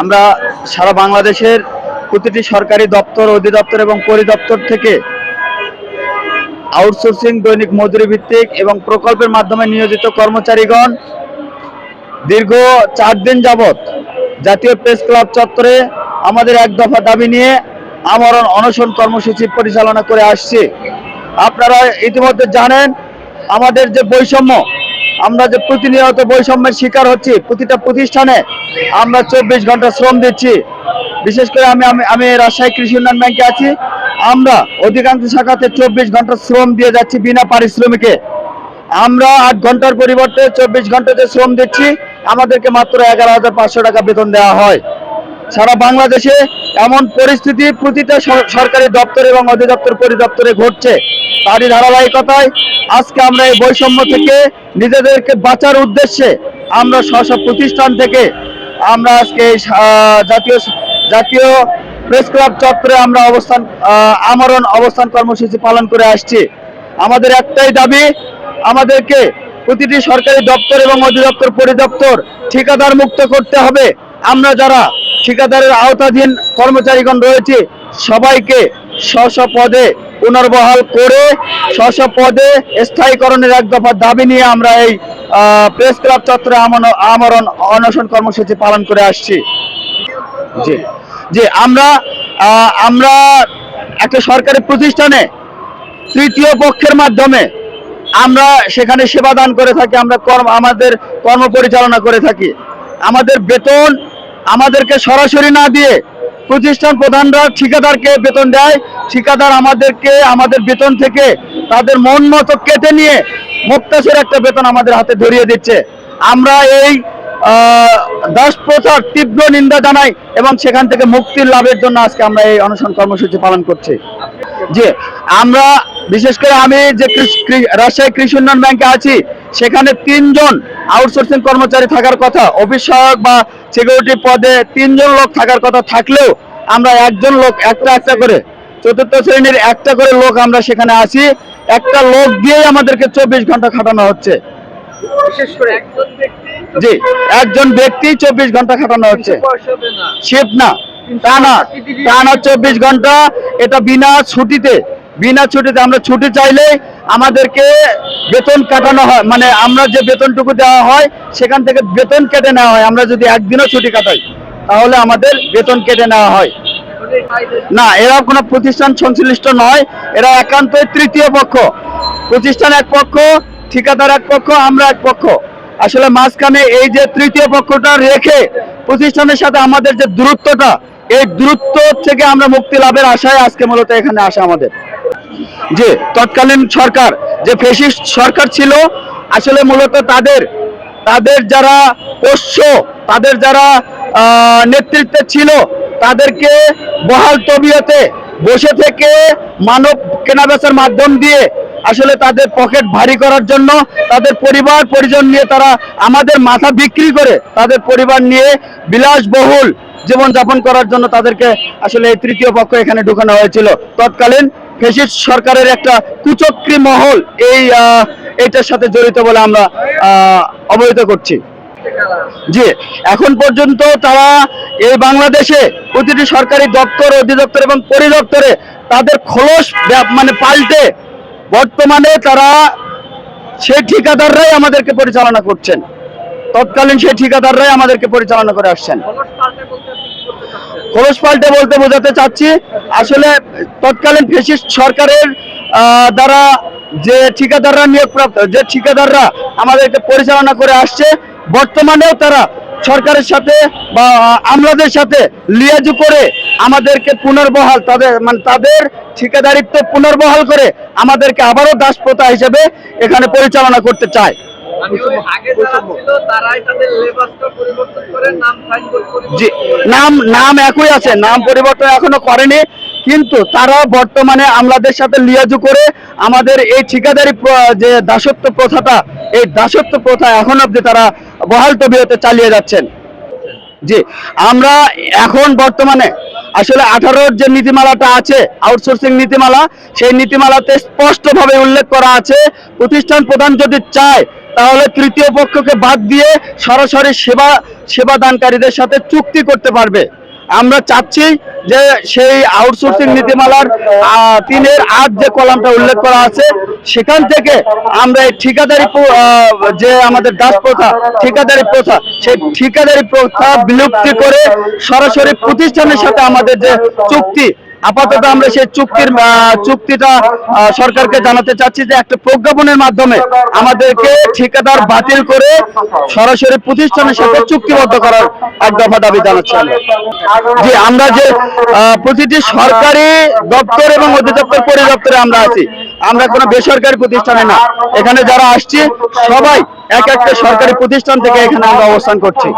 আমরা সারা বাংলাদেশের প্রতিটি সরকারি দপ্তর, অধিদপ্তর এবং পরিদপ্তর থেকে আউটসোর্সিং দৈনিক মজুরি ভিত্তিক এবং প্রকল্পের মাধ্যমে নিয়োজিত কর্মচারীগণ দীর্ঘ চার দিন যাবৎ জাতীয় প্রেস ক্লাব চত্বরে আমাদের এক দফা দাবি নিয়ে আমরণ অনশন কর্মসূচি পরিচালনা করে আসছে। আপনারা ইতিমধ্যে জানেন, আমাদের যে বৈষম্য আমরা যে প্রতিনিয়ত বৈষম্যের শিকার হচ্ছি, প্রতিটা প্রতিষ্ঠানে আমরা চব্বিশ ঘণ্টা শ্রম দিচ্ছি। বিশেষ করে আমি আমি রাজশাহী কৃষি উন্নয়ন ব্যাংকে আছি। আমরা অধিকাংশ শাখাতে চব্বিশ ঘণ্টা শ্রম দিয়ে যাচ্ছি বিনা পারিশ্রমিকে। আমরা আট ঘণ্টার পরিবর্তে চব্বিশ ঘণ্টা যে শ্রম দিচ্ছি। আমাদেরকে মাত্র এগারো হাজার পাঁচশো টাকা বেতন দেওয়া হয়। সারা বাংলাদেশে এমন পরিস্থিতি প্রতিটা সরকারি দপ্তর এবং অধিদপ্তর পরিদপ্তরে ঘটছে। তারই ধারাবাহিকতায় আজকে আমরা এই বৈষম্য থেকে নিজেদেরকে বাঁচার উদ্দেশ্যে আমরা স্ব প্রতিষ্ঠান থেকে আমরা আজকে জাতীয় জাতীয় প্রেস ক্লাব চত্বরে আমরা অবস্থান আমরণ অবস্থান কর্মসূচি পালন করে আসছি। আমাদের একটাই দাবি, আমাদেরকে প্রতিটি সরকারি দপ্তর এবং অধিদপ্তর, পরিদপ্তর ঠিকাদার মুক্ত করতে হবে। আমরা যারা ঠিকাদারের আওতাধীন কর্মচারীগণ রয়েছে। সবাইকে স্ব পদে পুনর্বহাল করে স্ব পদে স্থায়ীকরণের এক দফা দাবি নিয়ে আমরা এই প্রেস ক্লাব চত্বরে আমরণ অনশন কর্মসূচি পালন করে আসছি। জি জি, আমরা আমরা একটা সরকারি প্রতিষ্ঠানে তৃতীয় পক্ষের মাধ্যমে আমরা সেখানে সেবা দান করে থাকি, আমরা কর্ম, আমাদের কর্ম পরিচালনা করে থাকি। আমাদের বেতন আমাদেরকে সরাসরি না দিয়ে প্রতিষ্ঠান প্রধানরা ঠিকাদারকে বেতন দেয়। ঠিকাদার আমাদেরকে, আমাদের বেতন থেকে তাদের মন মতো কেটে নিয়ে মুক্তাসের একটা বেতন আমাদের হাতে ধরিয়ে দিচ্ছে। আমরা এই দাস প্রথার তীব্র নিন্দা জানাই এবং সেখান থেকে মুক্তির লাভের জন্য আজকে আমরা এই অনশন কর্মসূচি পালন করছি। জি, আমরা, বিশেষ করে আমি যে রাজশাহী কৃষি উন্নয়ন ব্যাংকে আছি সেখানে তিনজন আউটসোর্সিং কর্মচারী থাকার কথা অফিস সহায়ক বা সিকিউরিটি পদে তিনজন লোক থাকার কথা থাকলেও আমরা একজন লোক একটা একটা করে চতুর্থ শ্রেণির একটা করে লোক আমরা সেখানে আছি। একটা লোক দিয়েই আমাদেরকে চব্বিশ ঘণ্টা খাটানো হচ্ছে। বিশেষ করে জি একজন ব্যক্তি চব্বিশ ঘণ্টা খাটানো হচ্ছে। শিফট না। টানা টানা চব্বিশ ঘণ্টা এটা বিনা ছুটিতে বিনা ছুটিতে আমরা ছুটি চাইলে আমাদেরকে বেতন কাটানো হয়। মানে আমরা যে বেতনটুকু দেওয়া হয়, সেখান থেকে বেতন কেটে নেওয়া হয়। আমরা যদি একদিনও ছুটি কাটাই, তাহলে আমাদের বেতন কেটে নেওয়া হয়। না, এরা কোনো প্রতিষ্ঠান সংশ্লিষ্ট নয়। এরা একান্তই তৃতীয় পক্ষ। প্রতিষ্ঠান এক পক্ষ, ঠিকাদার এক পক্ষ, আমরা এক পক্ষ। আসলে মাঝখানে এই যে তৃতীয় পক্ষটা রেখে প্রতিষ্ঠানের সাথে আমাদের যে দূরত্বটা, এই দূরত্ব থেকে আমরা মুক্তি লাভের আশায় আজকে মূলত এখানে আসা আমাদের। যে তৎকালীন সরকার, যে ফেসিস্ট সরকার ছিল, আসলে মূলত তাদের তাদের যারা পোষ্য, তাদের যারা নেতৃত্বে ছিল, তাদেরকে বহাল তবিয়তে বসে থেকে মানব কেনাবেচার মাধ্যম দিয়ে আসলে তাদের পকেট ভারী করার জন্য, তাদের পরিবার, পরিজন নিয়ে তারা আমাদের মাথা বিক্রি করে তাদের পরিবার নিয়ে বিলাসবহুল জীবনযাপন করার জন্য তাদেরকে আসলে এই তৃতীয় পক্ষ এখানে ঢুকানো হয়েছিল। তৎকালীন ফেসিস্ট সরকারের একটা কুচক্রী মহল এই আহ, এইটার সাথে জড়িত বলে আমরা অবহিত করছি। জি এখন পর্যন্ত তারা এই বাংলাদেশে প্রতিটি সরকারি দপ্তর অধিদপ্তর এবং পরিদপ্তরে তাদের খোলস মানে পাল্টে বর্তমানে তারা সেই ঠিকাদাররাই আমাদেরকে পরিচালনা করছেন। তৎকালীন সেই ঠিকাদাররাই আমাদেরকে পরিচালনা করে আসছেন খরচ পাল্টে বলতে আপনি কি খরচ পাল্টে বলতে বোঝাতে চাচ্ছি, আসলে তৎকালীন ফেসিস্ট সরকারের দ্বারা যে ঠিকাদাররা নিয়োগপ্রাপ্ত, যে ঠিকাদাররা আমাদেরকে পরিচালনা করে আসছে, বর্তমানেও তারা সরকারের সাথে বা আমলাদের সাথে লিয়াজু করে আমাদেরকে পুনর্বহাল, তাদের মানে তাদের ঠিকাদারিত্ব পুনর্বহাল করে আমাদেরকে আবারও দাসপ্রথা হিসেবে এখানে পরিচালনা করতে চায়। নাম নাম একই আছে নাম পরিবর্তন এখনও করেনি কিন্তু তারা বর্তমানে আমলাদের সাথে লিয়াজু করে আমাদের এই ঠিকাদারি যে দাসত্ব প্রথাটা এই দাসত্ব প্রথা এখন অব্দি তারা বহাল তবিয়তে চালিয়ে যাচ্ছেন। জি, আমরা এখন বর্তমানে আসলে আঠারোর যে নীতিমালাটা আছে আউটসোর্সিং নীতিমালা, সেই নীতিমালাতে স্পষ্টভাবে উল্লেখ করা আছে, প্রতিষ্ঠান প্রধান যদি চায়, তাহলে তৃতীয় পক্ষকে বাদ দিয়ে সরাসরি সেবা, সেবাদানকারীদের সাথে চুক্তি করতে পারবে। আমরা চাচ্ছি যে সেই আউটসোর্সিং নীতিমালার তিনের আট যে কলামটা উল্লেখ করা আছে, সেখান থেকে আমরা এই ঠিকাদারি যে আমাদের দাস প্রথা, ঠিকাদারি প্রথা, সেই ঠিকাদারি প্রথা বিলুপ্তি করে সরাসরি প্রতিষ্ঠানের সাথে আমাদের যে চুক্তি আপাতত আমরা সেই চুক্তির চুক্তিটা সরকারকে জানাতে চাচ্ছি যে একটা প্রজ্ঞাপনের মাধ্যমে আমাদেরকে ঠিকাদার বাতিল করে সরাসরি প্রতিষ্ঠানের সাথে চুক্তিবদ্ধ করার এক দফা দাবি জানাচ্ছি। জি, আমরা যে প্রতিটি সরকারি দপ্তর এবং অধিদপ্তর পরিদপ্তরে আমরা আছি, আমরা কোনো বেসরকারি প্রতিষ্ঠানে না এখানে যারা আসছি, সবাই এক একটা সরকারি প্রতিষ্ঠান থেকে এখানে আমরা অবস্থান করছি